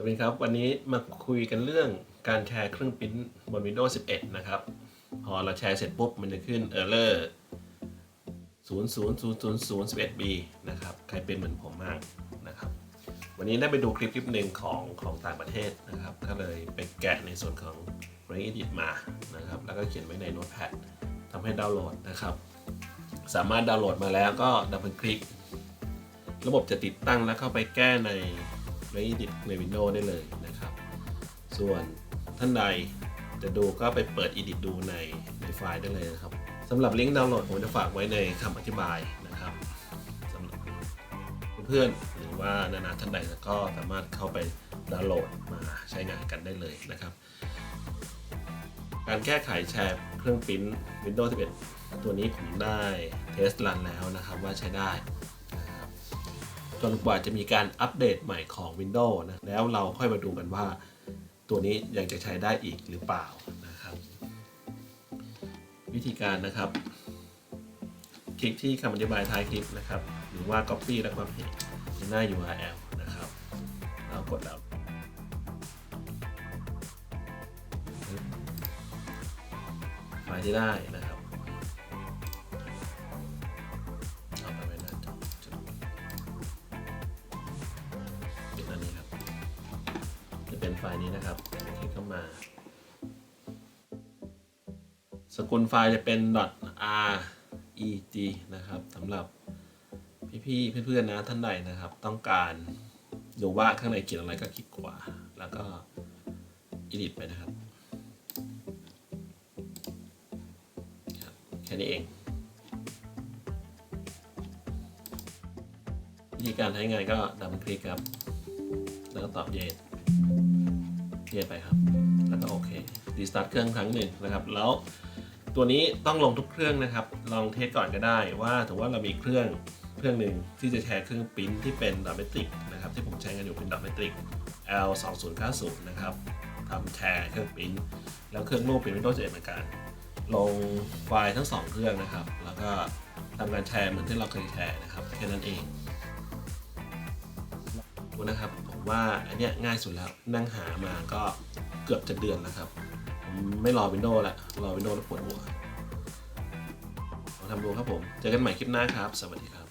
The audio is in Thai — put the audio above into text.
สวัสดีครับ วันนี้มาคุยกันเรื่องการแชร์เครื่องปริ้นบน Windows 11 นะครับ พอเราแชร์เสร็จปุ๊บ มันจะขึ้น Error 0000011b นะครับ ใครเป็นเหมือนผมมากนะครับ วันนี้ได้ไปดูคลิปคลิปหนึ่งของของต่างประเทศนะครับ ก็เลยไปแกะในส่วนของ r Edit มานะครับ แล้วก็เขียนไว้ใน Notepad ทำให้ดาวน์โหลดนะครับ สามารถดาวน์โหลดมาแล้วก็ดับเบิลคลิก ระบบจะติดตั้งแล้วเข้าไปแก้ใน Ring Edit ใน Windows ได้เลยนะครับ ส่วนท่านใดจะดูก็ไปเปิด Edit ดูในในไฟล์ได้เลยนะครับสำหรับลิงก์ดาวน์โหลดผมจะฝากไว้ในคำอธิบายนะครับสำหรับเพื่อนๆหรือว่านานาท่านใดก็สามารถเข้าไปดาวน์โหลดมาใช้งานกันได้เลยนะครับ การแก้ไขแชร์เครื่องปริ้น Windows 11 ตัวนี้ผมได้เทสรันแล้วนะครับว่าใช้ได้ จนกว่าจะมีการอัปเดตใหม่ของ Windows นะแล้วเราค่อยมาดูกันว่า ตัวนี้ยังจะใช้ได้อีกหรือเปล่านะครับ วิธีการนะครับ คลิกที่คำอธิบายท้ายคลิปนะครับ หรือว่า Copy แล้วก็ Paste ในหน้า URL นะครับแล้วกดแล้วไฟล์ที่ได้นะครับ อันนี้ครับ จะเป็นไฟล์นี้นะครับคลิกเข้ามา สกุลไฟล์จะเป็น .reg นะครับสำหรับพี่ๆเพื่อนๆนะท่านใดนะครับ ต้องการดูว่าข้างในเขียนอะไรก็คลิกขวา แล้วก็ edit ไปนะครับ แค่นี้เองวิธีการใช้งานก็ดับคลิกครับ แล้วก็ตอบ yes yes ไปครับ แล้วก็โอเครีสตาร์ทเครื่องครั้งหนึ่งนะครับ แล้วตัวนี้ต้องลงทุกเครื่องนะครับ ลองเทสก่อนก็ได้ว่าถือว่าเรามีเครื่องเครื่องหนึ่งที่จะแชร์เครื่องปริ้นที่เป็นดอทเมตริกนะครับที่ผมใช้งานอยู่เป็นดอทเมตริก L 2 0 9 0นะครับทำแชร์เครื่องปริ้นแล้วเครื่องรูปเป็น Windows 11เหมือนกันลงไฟล์ทั้งสองเครื่องนะครับ แล้วก็ทำการแชร์เหมือนที่เราเคยแชร์นะครับแค่นั้นเองดูนะครับ ผมว่าอันเนี้ยง่ายสุดแล้วนั่งหามาก็เกือบจะเดือนแล้วครับ ผมไม่รอวินโดว์ละรอวินโดว์แล้วปวดหัวลองทำดูครับผม เจอกันใหม่คลิปหน้าครับ สวัสดีครับ